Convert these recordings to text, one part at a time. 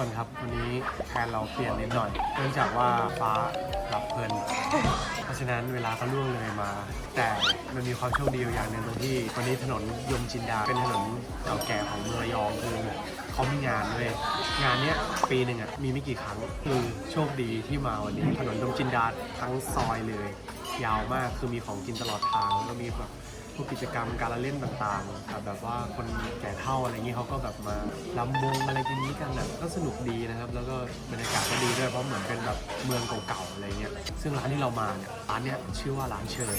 คนครับ วันนี้แผนเราเปลี่ยนนิดหน่อย เนื่องจากว่าฟ้ารับเพลิน เพราะฉะนั้นเวลาก็ล่วงเลยมา แต่มันมีความโชคดีอยู่อย่างหนึ่งตรงที่ วันนี้ถนนยมจินดาเป็นถนนเก่าแก่ของเมืองระยองคือเขามีงานเลย งานเนี้ยปีหนึ่งอะมีไม่กี่ครั้งคือโชคดีที่มาวันนี้ถนนยมจินดาทั้งซอยเลย ยาวมากคือมีของกินตลอดทางแล้วก็มีแบบ วกกิจกรรมการละเล่นต่างๆกับแบบว่าคนแก่เฒ่าอะไรเงี้ยเขาก็แบบมาลำวงอะไรกินนี้กันอะก็สนุกดีนะครับ แล้วก็บรรยากาศก็ดีด้วยเพราะเหมือนเป็นแบบเมืองเก่าๆอะไรเงี้ยซึ่งร้านที่เรามาเนี่ยร้านเนี้ยชื่อว่าร้านเชย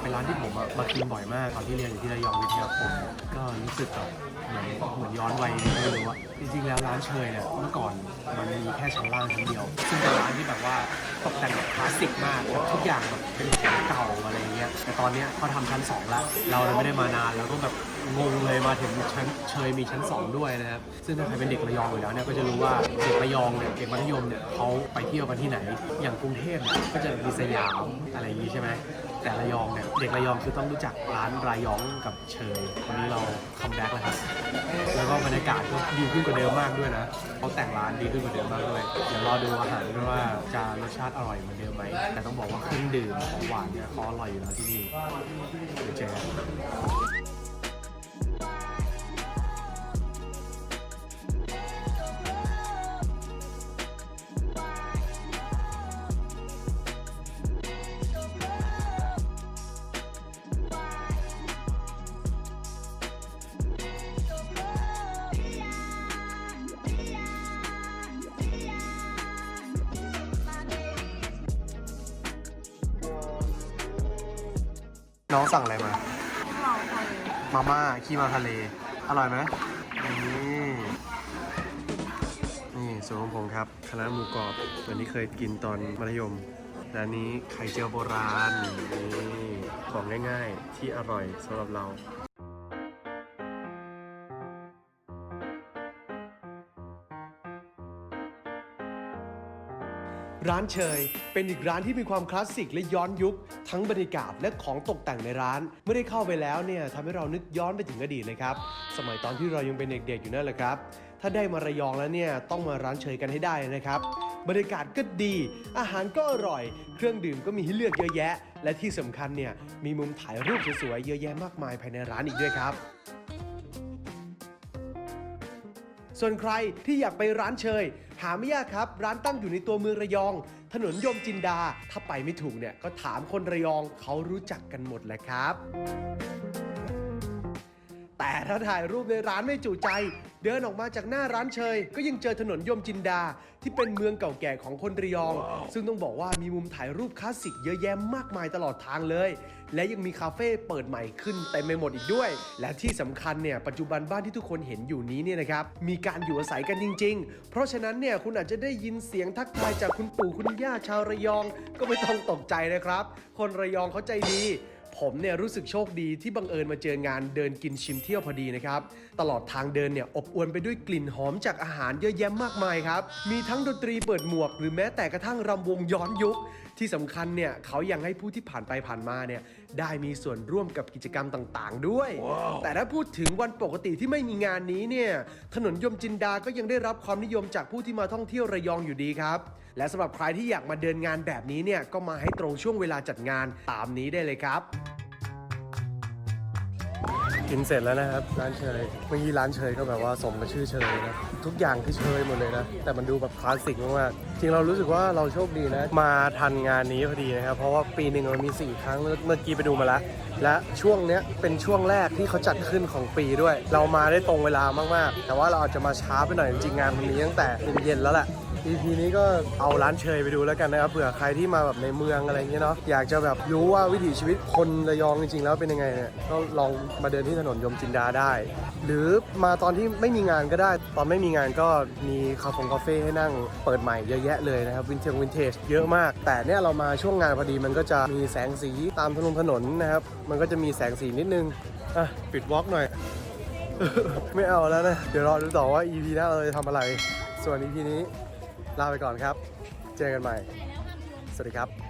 เป็นร้านที่ผมอะมากินบ่อยมากตอนที่เรียนอยู่ที่ระยองวิทยาคมก็รู้สึกแบบเหมือนเหมือนย้อนวัยนิดนึงไม่รู้อะจริงๆแล้วร้านเชยเนี่ยเมื่อก่อนมันมีแค่ชั้นล่างชั้นเดียว ซึ่งเป็นร้านที่แบบว่าตกแต่งแบบคลาสสิกมากแบบทุกอย่างแบบเป็นของเก่าอะไรเงี้ยแต่ตอนเนี้ยเขาทำชั้นสองแล้วเราเลยไม่ได้มานานแล้วก็แบบงงเลยมาถึงชั้นเชยมีชั้นสองด้วยนะครับ ซึ่งถ้าใครเป็นเด็กระยองอยู่แล้วเนี่ยก็จะรู้ว่าเด็กระยองเนี่ยเด็กมัธยมเนี่ยเขาไปเที่ยวกันที่ไหน อย่างกรุงเทพเนี่ยก็จะมีสยามอะไรอย่างงี้ใช่ไหม แต่ระยองเนี่ยเด็กระยองคือต้องรู้จักร้านรายองกับเชยวันนี้เราคัมแบ็กแล้วครับแล้วก็บรรยากาศก็ดีขึ้นกว่าเดิมมากด้วยนะเขาแต่งร้านดีขึ้นกว่าเดิมมากด้วยเดี๋ยวรอดูอาหารด้วยว่าจะรสชาติอร่อยเหมือนเดิมไหมแต่ต้องบอกว่าเครื่องดื่มของหวานเนี่ยเขาอร่อยอยู่แล้วที่นี่เดี๋ยวเจอ น้องสั่งอะไรมามาม่าขี้มาทะเล อร่อยไหมนี่นี่ส่วนของผมครับคณะหมูกรอบเหมือนที่เคยกินตอนมัธยมและอันนี้ไข่เจียวโบราณนี่ของง่ายๆ ที่อร่อยสำหรับเรา ร้านเชย เป็นอีกร้านที่มีความคลาสสิกและย้อนยุค ทั้งบรรยากาศและของตกแต่งในร้าน เมื่อได้เข้าไปแล้วเนี่ยทำให้เรานึกย้อนไปถึงอดีตเลยครับ สมัยตอนที่เรายังเป็นเด็กๆอยู่นั่นแหละครับ ถ้าได้มาระยองแล้วเนี่ยต้องมาร้านเชยกันให้ได้นะครับบรรยากาศก็ดี อาหารก็อร่อย เครื่องดื่มก็มีให้เลือกเยอะแยะ และที่สำคัญเนี่ยมีมุมถ่ายรูปสวยๆเยอะแยะมากมายภายในร้านอีกด้วยครับ ส่วนใครที่อยากไปร้านเชย หาไม่ยากครับ ร้านตั้งอยู่ในตัวเมืองระยอง ถนนยมจินดา ถ้าไปไม่ถูกเนี่ยก็ถามคนระยองเขารู้จักกันหมดแหละครับ แต่ถ้าถ่ายรูปในร้านไม่จุใจ เดินออกมาจากหน้าร้านเชย ก็ยังเจอถนนยมจินดา ที่เป็นเมืองเก่าแก่ของคนระยอง ซึ่งต้องบอกว่ามีมุมถ่ายรูปคลาสสิกเยอะแยะมากมายตลอดทางเลย และยังมีคาเฟ่เปิดใหม่ขึ้นเต็มไปหมดอีกด้วย และที่สำคัญเนี่ยปัจจุบันบ้านที่ทุกคนเห็นอยู่นี้เนี่ยนะครับมีการอยู่อาศัยกันจริง ๆ เพราะฉะนั้นเนี่ยคุณอาจจะได้ยินเสียงทักทายจากคุณปู่คุณย่าชาวระยอง ก็ไม่ต้องตกใจนะครับ คนระยองเขาใจดี ผมเนี่ยรู้สึกโชคดีที่บังเอิญมาเจองานเดินกินชิมเที่ยวพอดีนะครับ ตลอดทางเดินเนี่ยอบอวลไปด้วยกลิ่นหอมจากอาหารเยอะแยะมากมายครับ มีทั้งดนตรีเปิดหมวก หรือแม้แต่กระทั่งรำวงย้อนยุคที่สำคัญเนี่ยเขายังให้ผู้ที่ผ่านไปผ่านมาเนี่ยได้มีส่วนร่วมกับกิจกรรมต่างๆ ด้วยแต่ถ้าพูดถึงวันปกติที่ไม่มีงานนี้เนี่ยถนนยมจินดาก็ยังได้รับความนิยมจากผู้ที่มาท่องเที่ยวระยองอยู่ดีครับ และสำหรับใครที่อยากมาเดินงานแบบนี้เนี่ยก็มาให้ตรงช่วงเวลาจัดงานตามนี้ได้เลยครับ กินเสร็จแล้วนะครับ ร้านเชยเมื่อกี้ร้านเชยก็แบบว่าสมกับชื่อเชยนะทุกอย่างคือเชยหมดเลยนะ แต่มันดูแบบคลาสสิกมากๆจริงเรารู้สึกว่าเราโชคดีนะ มาทันงานนี้พอดีนะครับ เพราะว่าปีหนึ่งมันมี 4 ครั้งเมื่อกี้ไปดูมาแล้วและช่วงเนี้ยเป็นช่วงแรกที่เขาจัดขึ้นของปีด้วย เรามาได้ตรงเวลามากๆ แต่ว่าเราอาจจะมาช้าไปหน่อยจริงๆงานมันมีตั้งแต่เย็นๆแล้วแหละ EP นี้ก็เอาร้านเชยไปดูแล้วกันนะครับเผื่อใครที่มาแบบในเมืองอะไรเงี้ยเนาะอยากจะแบบรู้ว่าวิถีชีวิตคนระยองจริงๆแล้วเป็นยังไงเนี่ยก็ลองมาเดินที่ถนนยมจินดาได้ หรือมาตอนที่ไม่มีงานก็ได้ ตอนไม่มีงานก็มีคาเฟ่คาเฟ่ให้นั่งเปิดใหม่เยอะแยะเลยนะครับวินเทจวินเทจเยอะมาก แต่เนี่ยเรามาช่วงงานพอดีมันก็จะมีแสงสีตามถนนถนนนะครับมันก็จะมีแสงสีนิดนึงอะปิดวอล์กหน่อย ไม่เอาแล้วนะ เดี๋ยวรอดูต่อว่า EP หน้าเราจะทำอะไร ส่วน EP นี้ ลาไปก่อนครับ เจอกันใหม่ สวัสดีครับ